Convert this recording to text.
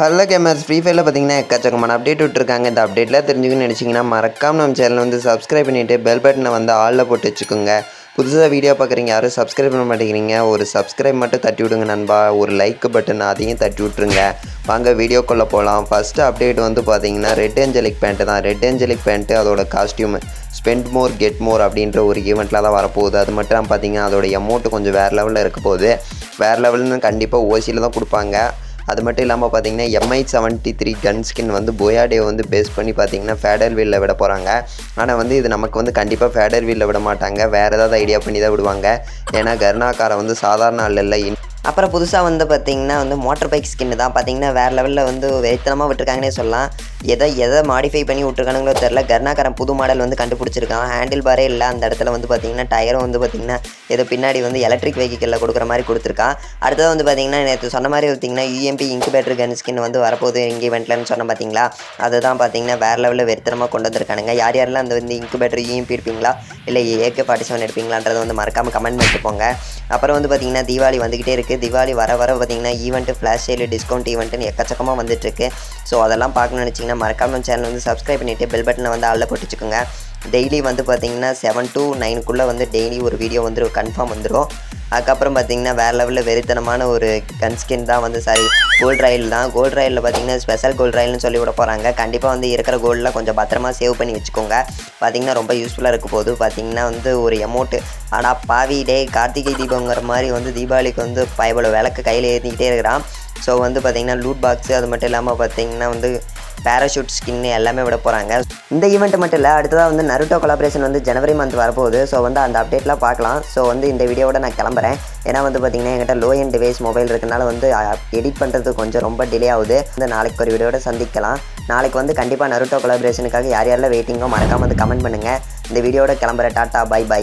Hello gamers free ஃபயரில் பார்த்தீங்கன்னா எக்கச்சக்கமான அப்டேட் விட்டுருக்காங்க. இந்த அப்டேட்டில் தெரிஞ்சுக்கணும்னு நினச்சிங்கன்னா மறக்காம நம்ம சேனல் வந்து சப்ஸ்கிரைப் பண்ணிவிட்டு பெல் பட்டனை வந்து ஆளில் போட்டு வச்சுக்கோங்க. புதுசாக வீடியோ பார்க்குறீங்க யாரும் சப்ஸ்கிரைப் பண்ண மாட்டேங்கிறீங்க ஒரு சப்ஸ்கிரைப் மட்டும் தட்டி விடுங்க நண்பா. ஒரு லைக் பட்டன் அதையும் தட்டி விட்ருங்க வாங்க வீடியோக்குள்ளே போகலாம் ஃபஸ்ட்டு அப்டேட் வந்து பார்த்தீங்கன்னா ரெட் ஏஞ்சலிக் பேண்ட்டு தான். ரெட் ஏஞ்சலிக் பேண்ட்டு அதோட costume spend more get more அப்படின்ற ஒரு ஈவெண்ட்டில் தான் வரப்போகுது. அது மட்டும் பார்த்தீங்கன்னா அதோட அமௌண்ட்டு கொஞ்சம் வேறு லெவலில் இருக்க போகுது. வேறு லெவல்னு கண்டிப்பாக ஓசியில் தான் கொடுப்பாங்க. அது மட்டும் இல்லாமல் பார்த்தீங்கன்னா MI seventy three gun skin வந்து போயாடே வந்து பேஸ் பண்ணி பார்த்தீங்கன்னா ஃபேடர் வீலில் விட போகிறாங்க ஆனால் வந்து இது நமக்கு வந்து கண்டிப்பாக ஃபேடர் வீலில் விட மாட்டாங்க. வேறு ஏதாவது ஐடியா பண்ணி தான் விடுவாங்க. ஏன்னா கர்ணாக்காரை வந்து சாதாரண ஆள் இல்லை. அப்புறம் புதுசாக வந்து பார்த்தீங்கன்னா வந்து மோட்டர் பைக் ஸ்கின்னு தான். பார்த்தீங்கன்னா வேறு லெவலில் வந்து வெறித்தனமாக விட்டுருக்காங்கன்னே சொல்லலாம். எதை எதை மாடிஃபை பண்ணி விட்டுருக்கானுங்களோ தெரில கர்நாகரன் புது மாடல் வந்து கண்டுபிடிச்சிருக்கான். ஹேண்டில் பாரே இல்லை. அந்த இடத்துல வந்து பார்த்திங்கன்னா டயரும் வந்து பார்த்தீங்கன்னா ஏதோ பின்னாடி வந்து எலக்ட்ரிக் வெஹிக்கிளில் கொடுக்குற மாதிரி கொடுத்துருக்கான். அடுத்தது வந்து பார்த்தீங்கன்னா நேற்று சொன்ன மாதிரி பார்த்தீங்கன்னா யூஎம்பி இன்குபேட்டர் கன் ஸ்கின் வந்து வரப்போகுது. இங்கே இவெண்ட்லன்னு சொன்ன பார்த்தீங்களா அதுதான் பார்த்தீங்கன்னா வேறு லெவலில் வெறித்தனமாக கொண்டு வந்திருக்கானுங்க. யார் யாரெல்லாம் அந்த வந்து இன்குபேட்டர் யூஎம்பி இருப்பீங்களா? இல்லை ஏகே ஃபார்ட்டி செவன் எடுப்பீங்களான்றதை வந்து மறக்காமல் கமெண்ட் பண்ணிட்டு போங்க. அப்புறம் வந்து பார்த்தீங்கன்னா தீபாவளி வந்துக்கிட்டே இருக்குது தீபாவளி வர வர பார்த்தீங்கன்னா ஈவெண்ட்டு ஃப்ளாஷ் சேல் டிஸ்கவுண்ட் ஈவெண்ட்டுன்னு எக்கச்சக்கமாக வந்துட்டுருக்கு. ஸோ அதெல்லாம் பார்க்கணும்னு நினச்சிங்கன்னா மறக்காமல் சேனல் வந்து சப்ஸ்கிரைப் பண்ணிவிட்டு பெல் பட்டனை வந்து ஆளில் போட்டு வச்சுக்கோங்க டெய்லி வந்து பார்த்தீங்கன்னா செவன் டு நைனுக்குள்ளே வந்து டெய்லி ஒரு வீடியோ வந்து கன்ஃபார்ம் வந்துடும் அதுக்கப்புறம் பார்த்தீங்கன்னா வேறு லெவலில் வெறித்தனமான ஒரு கன் ஸ்கின் தான் வந்து சாரி கோல்ட் ரயில் தான். கோல்ட் ரயிலில் பார்த்தீங்கன்னா ஸ்பெஷல் கோல்ட் ரயில்னு சொல்லி விட போகிறாங்க கண்டிப்பாக வந்து இருக்கிற கோல்டில் கொஞ்சம் பத்திரமா சேவ் பண்ணி வச்சுக்கோங்க. பார்த்தீங்கன்னா ரொம்ப யூஸ்ஃபுல்லாக இருக்க போது பார்த்தீங்கன்னா வந்து ஒரு எமௌண்ட்டு ஆனால் பாவி டே கார்த்திகை தீபங்கிற மாதிரி வந்து தீபாவளிக்கு வந்து பயபல விளக்கு கையில் ஏற்றிக்கிட்டே இருக்கிறான். ஸோ வந்து பார்த்தீங்கன்னா லூட் பாக்ஸு அது மட்டும் இல்லாமல் பார்த்தீங்கன்னா வந்து பேராஷூட் ஸ்கின்னு எல்லாமே விட போகிறாங்க இந்த ஈவெண்ட் மட்டும் இல்லை அடுத்ததாக வந்து நருட்டோ கொலாபரேஷன் வந்து ஜனவரி மந்த் வரப்போகுது. ஸோ வந்து அந்த அப்டேட்லாம் பார்க்கலாம். ஸோ வந்து இந்த வீடியோவோட நான் கிளம்புறேன். ஏன்னா வந்து பார்த்தீங்கன்னா என்கிட்ட லோ என் டிவைஸ் மொபைல் இருக்கனால வந்து எடிட் பண்ணுறது கொஞ்சம் ரொம்ப டிலே ஆகுது. வந்து நாளைக்கு ஒரு வீடியோட சந்திக்கலாம். நாளைக்கு வந்து கண்டிப்பாக நருட்டோ கொலாபரேஷனுக்காக யார் யாரெல்லாம் வெயிட்டிங்கோ மறக்காமல் வந்து கமெண்ட் பண்ணுங்கள் இந்த வீடியோட கிளம்புற டாட்டா பை பை